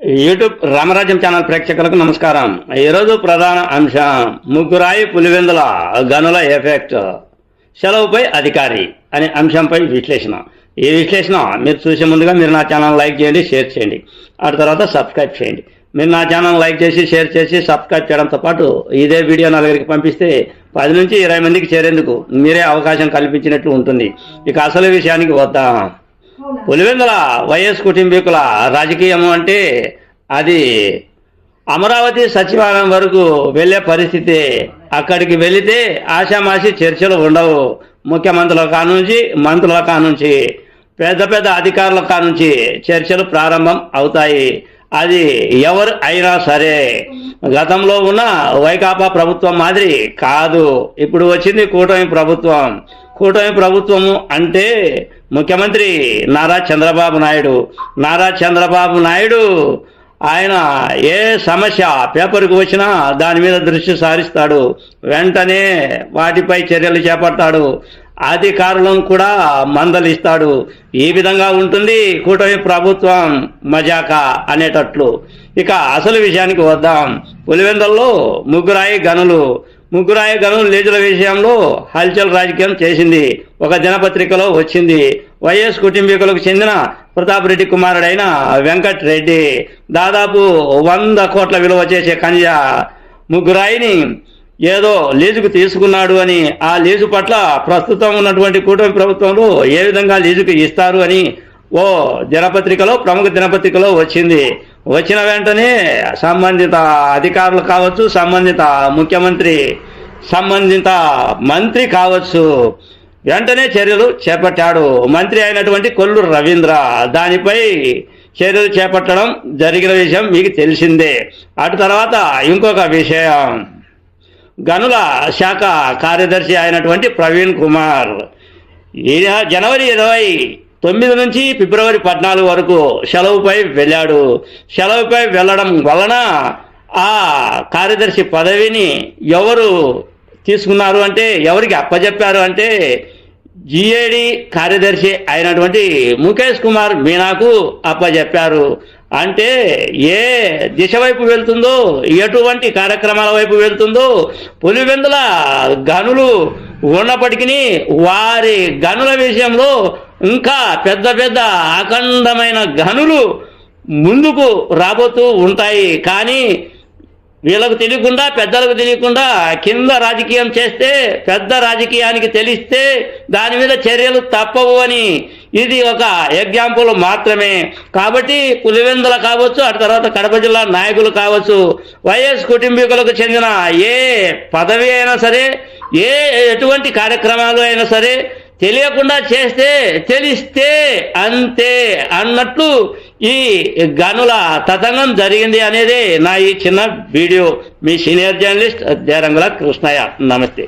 YouTube రామరాజ్యం channel ప్రేక్షకులకు నమస్కారం. ఈరోజు ప్రధాన అంశం ముగ్గురాయి పులివెందుల గనుల ఎఫెక్ట్. సెలవుపై అధికారి అనే అంశంపై విశ్లేషణ. ఈ విశ్లేషణ మీరు చూసే ముందుగా మీరు నా ఛానల్ లైక్ చేయండి షేర్ చేయండి. ఆ తర్వాత సబ్స్క్రైబ్ చేయండి. మీరు నా ఛానల్ లైక్ చేసి షేర్ చేసి సబ్స్క్రైబ్ చేయడంతో పాటు ఇదే వీడియో నలుగురికి పంపిస్తే పది నుంచి ఇరవై మందికి చేరేందుకు మీరే అవకాశం కల్పించినట్లు ఉంటుంది. ఇక అసలు విషయానికి వద్దాం. పులివెందుల వైఎస్ కుటుంబీకుల రాజకీయం అంటే అది అమరావతి సచివాలయం వరకు వెళ్ళే పరిస్థితి. అక్కడికి వెళితే ఆశామాషి చర్చలు ఉండవు. ముఖ్యమంత్రుల కానుంచి మంత్రుల కానుంచి పెద్ద పెద్ద అధికారుల కానుంచి చర్చలు ప్రారంభం అవుతాయి. అది ఎవరు అయినా సరే. గతంలో ఉన్న వైకాపా ప్రభుత్వం మాదిరి కాదు. ఇప్పుడు వచ్చింది కూటమి ప్రభుత్వం. కూటమి ప్రభుత్వము అంటే ముఖ్యమంత్రి నారా చంద్రబాబు నాయుడు. నారా చంద్రబాబు నాయుడు ఆయన ఏ సమస్య పేపర్కి వచ్చినా దాని మీద దృష్టి సారిస్తాడు. వెంటనే వాటిపై చర్యలు చేపడతాడు. అధికారులను కూడా మందలిస్తాడు. ఈ విధంగా ఉంటుంది కూటమి ప్రభుత్వం మజాక అనేటట్లు. ఇక అసలు విషయానికి వద్దాం. పులివెందల్లో ముగ్గురాయి గనులు ముగ్గురాయ గనులు లేజుల విషయంలో హల్చల్ రాజకీయం చేసింది. ఒక దినపత్రికలో వచ్చింది. వైఎస్ కుటుంబీకులకు చెందిన ప్రతాప్ రెడ్డి కుమారుడైన వెంకట్ రెడ్డి దాదాపు వంద కోట్ల విలువ చేసే కన్య ముగ్గురాయిని ఏదో లీజుకు తీసుకున్నాడు అని ఆ లీజు పట్ల ప్రస్తుతం ఉన్నటువంటి కూటమి ప్రభుత్వంలో ఏ విధంగా లీజుకు ఇస్తారు అని ఓ దినపత్రికలో ప్రముఖ దినపత్రికలో వచ్చింది. వచ్చిన వెంటనే సంబంధిత అధికారులు కావచ్చు సంబంధిత ముఖ్యమంత్రి సంబంధిత మంత్రి కావచ్చు వెంటనే చర్యలు చేపట్టాడు. మంత్రి అయినటువంటి కొల్లు రవీంద్ర దానిపై చర్యలు చేపట్టడం జరిగిన విషయం మీకు తెలిసిందే. అటు తర్వాత ఇంకొక విషయం. గనుల శాఖ కార్యదర్శి అయినటువంటి ప్రవీణ్ కుమార్ జనవరి ఇరవై తొమ్మిది నుంచి ఫిబ్రవరి పద్నాలుగు వరకు సెలవుపై వెళ్ళాడు. సెలవుపై వెళ్ళడం వలన ఆ కార్యదర్శి పదవిని ఎవరు తీసుకున్నారు అంటే ఎవరికి అప్పజెప్పారు అంటే జిఏడి కార్యదర్శి అయినటువంటి ముఖేష్ కుమార్ మీనాకు అప్పజెప్పారు. అంటే ఏ దిశ వైపు వెళ్తుందో ఎటువంటి కార్యక్రమాల వైపు వెళ్తుందో పులివెందుల గనులు ఉన్నప్పటికీ వారి గనుల విషయంలో ఇంకా పెద్ద పెద్ద అఖండమైన గనులు ముందుకు రాబోతూ ఉంటాయి. కానీ వీళ్ళకు తెలియకుండా పెద్దలకు తెలియకుండా కింద రాజకీయం చేస్తే పెద్ద రాజకీయానికి తెలిస్తే దాని మీద చర్యలు తప్పవు అని ఇది ఒక ఎగ్జాంపుల్ మాత్రమే. కాబట్టి పులివెందుల కావచ్చు ఆ తర్వాత కడప జిల్లా నాయకులు కావచ్చు వైఎస్ కుటుంబీకులకు చెందిన ఏ పదవి అయినా సరే ఏ ఎటువంటి కార్యక్రమాలు అయినా సరే తెలియకుండా చేస్తే తెలిస్తే అంతే అన్నట్లు ఈ గనుల తతంగం జరిగింది అనేది నా ఈ చిన్న వీడియో. మీ సీనియర్ జర్నలిస్ట్ దేరంగుల కృష్ణయ్య. నమస్తే.